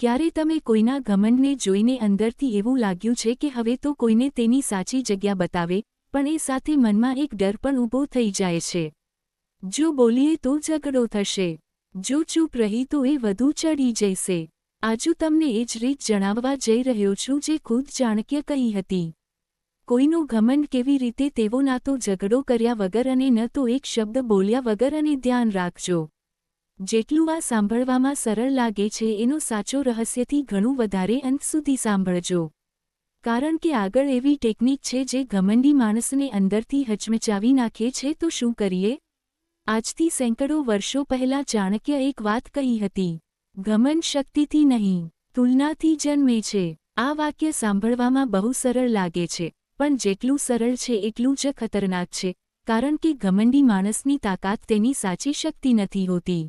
ક્યારે તમે કોઈના ઘમંડને જોઈને અંદરથી એવું લાગ્યું છે કે હવે તો કોઈને તેની સાચી જગ્યા બતાવે, પણ એ સાથે મનમાં એક ડર પણ ઊભો થઈ જાય છે. જો બોલીએ તો ઝઘડો થશે. જો ચૂપ રહી તો એ વધુ ચડી જશે. આજુ તમને એ જ રીત જણાવવા જઈ રહ્યો છું જે ખુદ ચાણક્ય કહી હતી. કોઈનું ઘમંડ કેવી રીતે તેવો ના તો ઝઘડો કર્યા વગર અને ન તો એક શબ્દ બોલ્યા વગર અને ધ્યાન રાખજો. જેટલું આ સાંભળવામાં સરળ લાગે છે એનો સાચો રહસ્યથી ઘણું વધારે અંત સુધી સાંભળજો. કારણ કે આગળ એવી ટેકનિક છે જે ઘમંડી માણસને અંદરથી હચમચાવી નાખે છે તો શું કરીએ? આજથી સેંકડો વર્ષો પહેલાં ચાણક્ય એક વાત કહી હતી, ઘમંડ શક્તિથી નહીં, તુલનાથી જન્મે છે. આ વાક્ય સાંભળવામાં બહુ સરળ લાગે છે, પણ જેટલું સરળ છે એટલું જ ખતરનાક છે, કારણ કે ઘમંડી માણસની તાકાત તેની સાચી શક્તિ નથી હોતી.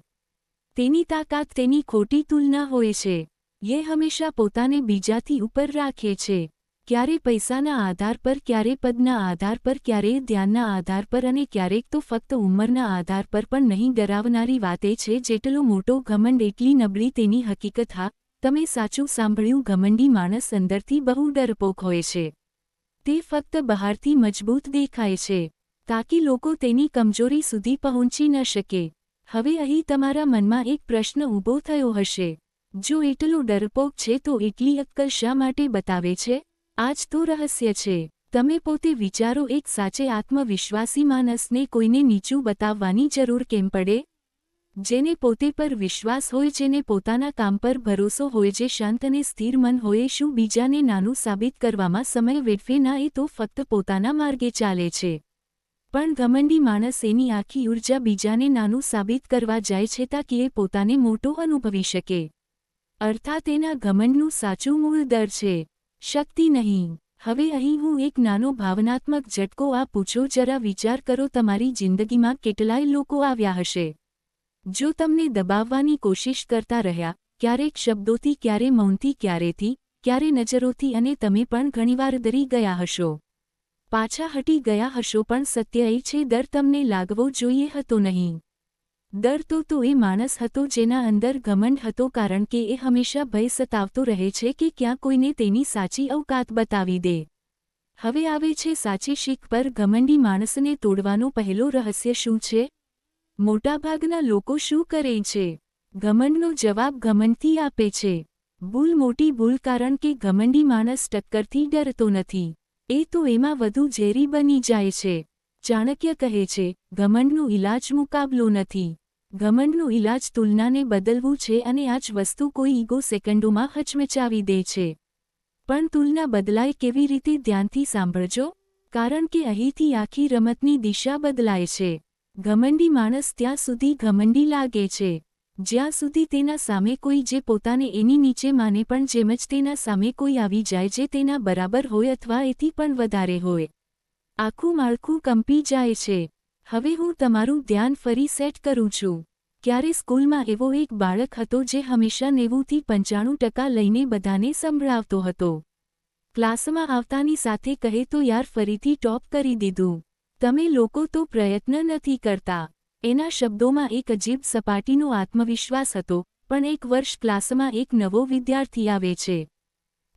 તેની તાકાત તેની ખોટી તુલના હોય છે. યે હંમેશા પોતાને બીજાથી ઉપર રાખે છે. ક્યારે પૈસાના આધાર પર, ક્યારે પદના આધાર પર, ક્યારે ધ્યાનના આધાર પર અને ક્યારેક તો ફક્ત ઉંમરના આધાર પર પણ નહીં ડરાવનારી વાત છે જેટલો મોટો ઘમંડ એટલી નબળી તેની હકીકત હા, તમે સાચું સાંભળ્યું ઘમંડી માણસ અંદરથી બહુ ડરપોક હોય છે. તે ફક્ત બહારથી મજબૂત દેખાય છે, તાકી લોકો તેની કમજોરી સુધી પહોંચી ન શકે. હવે અહીં તમારા મનમાં એક પ્રશ્ન ઊભો થયો હશે. જો એટલો ડરપોક છે તો એટલી અક્કલ શા માટે બતાવે છે? આજ તો રહસ્ય છે. તમે પોતે વિચારો એક સાચે આત્મવિશ્વાસી માનસને કોઈને નીચું બતાવવાની જરૂર કેમ પડે? જેને પોતે પર વિશ્વાસ હોય, જેને પોતાના કામ પર ભરોસો હોય, જે શાંત અને સ્થિર મન હોય, શું બીજાને નાનું સાબિત કરવામાં સમય વેડફે? ના, એ તો ફક્ત પોતાના માર્ગે ચાલે છે. પણ ઘમંડી માણસ એની આખી ઊર્જા બીજાને નાનું સાબિત કરવા જાય છે તાકી એ પોતાને મોટો અનુભવી શકે. અર્થાત એના ઘમંડનું સાચું મૂળ દર છે. શક્તિ નહીં. હવે અહીં હું એક નાનો ભાવનાત્મક ઝટકો આ પૂછો જરા વિચાર કરો તમારી જિંદગીમાં કેટલાય લોકો આવ્યા હશે. જો તમને દબાવવાની કોશિશ કરતા રહ્યા, ક્યારેક શબ્દોથી, ક્યારે મૌનથી, ક્યારેથી, ક્યારે નજરોથી અને તમે પણ ઘણીવાર દરી ગયા હશો. પાછા હટી ગયા હશો પણ સત્ય એ છે દર તમને લાગવો જોઈએ હતો નહીં. ડર તો તો એ માણસ હતો જેના અંદર ઘમંડ હતો કારણ કે એ હંમેશા ભય સતાવતો રહે છે કે ક્યાં કોઈને તેની સાચી અવકાત બતાવી દે. હવે આવે છે સાચી શીખ પર ઘમંડી માણસને તોડવાનો પહેલો રહસ્ય શું છે? મોટાભાગના લોકો શું કરે છે? ઘમંડનો જવાબ ઘમંડથી આપે છે. ભૂલ મોટી ભૂલ કારણ કે ઘમંડી માણસ ટક્કરથી ડરતો નથી. એ તો એમાં વધુ ઝેરી બની જાય છે. ચાણક્ય કહે છે, ઘમંડનું ઇલાજ મુકાબલો નથી. ઘમંડનું ઇલાજ તુલનાને બદલવું છે અને આ જ વસ્તુ કોઈ ઈગો સેકન્ડોમાં હચમચાવી દે છે. પણ તુલના બદલાય કેવી રીતે ધ્યાનથી સાંભળજો? કારણ કે અહીંથી આખી રમતની દિશા બદલાય છે. ઘમંડી માણસ ત્યાં સુધી ઘમંડી લાગે છે. જ્યાં સુધી તેના સામે કોઈ જે પોતાને એની નીચે માને પણ જેમ જ તેના સામે કોઈ આવી જાય જે તેના બરાબર હોય અથવા એથી પણ વધારે હોય. આખું માળખું કંપી જાય છે. હવે હું તમારું ધ્યાન ફરી સેટ કરું છું. ક્યારે સ્કૂલમાં એવો એક બાળક હતો જે હંમેશા નેવુંથી પંચાણું ટકા લઈને બધાને સંભળાવતો હતો. ક્લાસમાં આવતાની સાથે કહે તો યાર ફરીથી ટોપ કરી દીધું. તમે લોકો તો પ્રયત્ન નથી કરતા. એના શબ્દોમાં એક અજીબ સપાટીનો આત્મવિશ્વાસ હતો, પણ એક વર્ષ ક્લાસમાં એક નવો વિદ્યાર્થી આવે છે.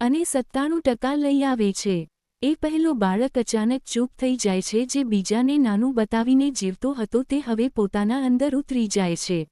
અને સત્તાણું ટકા લઈ આવે છે. એ પહેલો બાળક અચાનક ચૂપ થઈ જાય છે જે બીજાને નાનું બતાવીને જીવતો હતો તે હવે પોતાના અંદર ઉતરી જાય છે.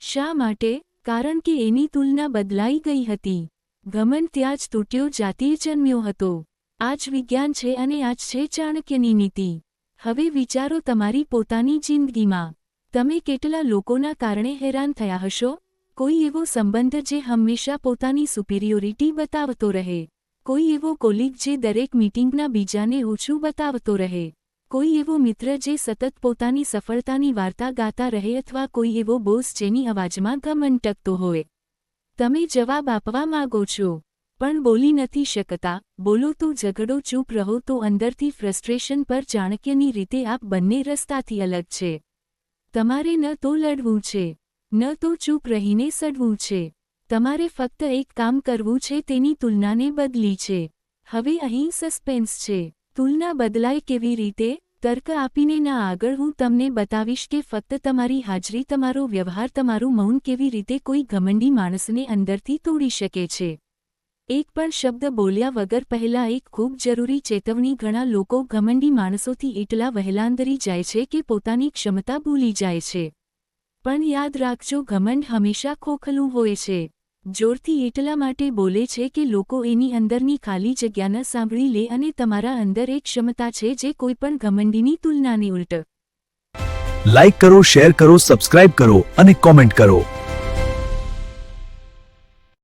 શા માટે? કારણ કે એની તુલના બદલાઈ ગઈ હતી. ગમન ત્યાં જ તૂટ્યો, જાતિએ જન્મ્યો હતો. આ જ વિજ્ઞાન છે અને આ જ છે ચાણક્યની નીતિ. હવે વિચારો તમારી પોતાની જિંદગીમાં. તમે કેટલા લોકોના કારણે હેરાન થયા હશો? કોઈ એવો સંબંધ જે હંમેશા પોતાની સુપિરિયોરિટી બતાવતો રહે. કોઈ એવો કોલીગ જે દરેક મીટિંગના બીજાને ઓછું બતાવતો રહે. કોઈ એવો મિત્ર જે સતત પોતાની સફળતાની વાર્તા ગાતા રહે અથવા કોઈ એવો બોસ જેની અવાજમાં ગમન ટકતો હોય. તમે જવાબ આપવા માગો છો. પણ બોલી નથી શકતા. બોલો તો ઝઘડો ચૂપ રહો તો અંદરથી ફ્રસ્ટ્રેશન પર ચાણક્યની રીતે આપ બંને રસ્તાથી અલગ છે. તમારે ન તો લડવું છે, ન તો ચૂપ રહીને સડવું છે. તમારે ફક્ત એક કામ કરવું છે, તેની તુલનાને બદલી છે. હવે અહીં સસ્પેન્સ છે. તુલના બદલાય કેવી રીતે? તર્ક આપીને ના આગળ હું તમને બતાવીશ કે ફક્ત તમારી હાજરી, તમારો વ્યવહાર, તમારું મૌન કેવી રીતે કોઈ ઘમંડી માણસને અંદરથી તોડી શકે છે. એક પણ શબ્દ બોલ્યા વગર પહેલા એક ખૂબ જરૂરી ચેતવણી ઘણા લોકો ઘમંડી માણસોથી એટલા વહેલાંદરી જાય છે કે પોતાની ક્ષમતા ભૂલી જાય છે. પણ યાદ રાખજો, ઘમંડ હંમેશા ખોખલું હોય છે. જોરથી એટલા માટે બોલે છે કે લોકો એની અંદરની ખાલી જગ્યાને સાંભળી લે અને તમારા અંદર એક ક્ષમતા છે જે કોઈપણ ઘમંડીની તુલનાની ઉલટ. લાઈક કરો શેર કરો સબસ્ક્રાઇબ કરો અને કોમેન્ટ કરો.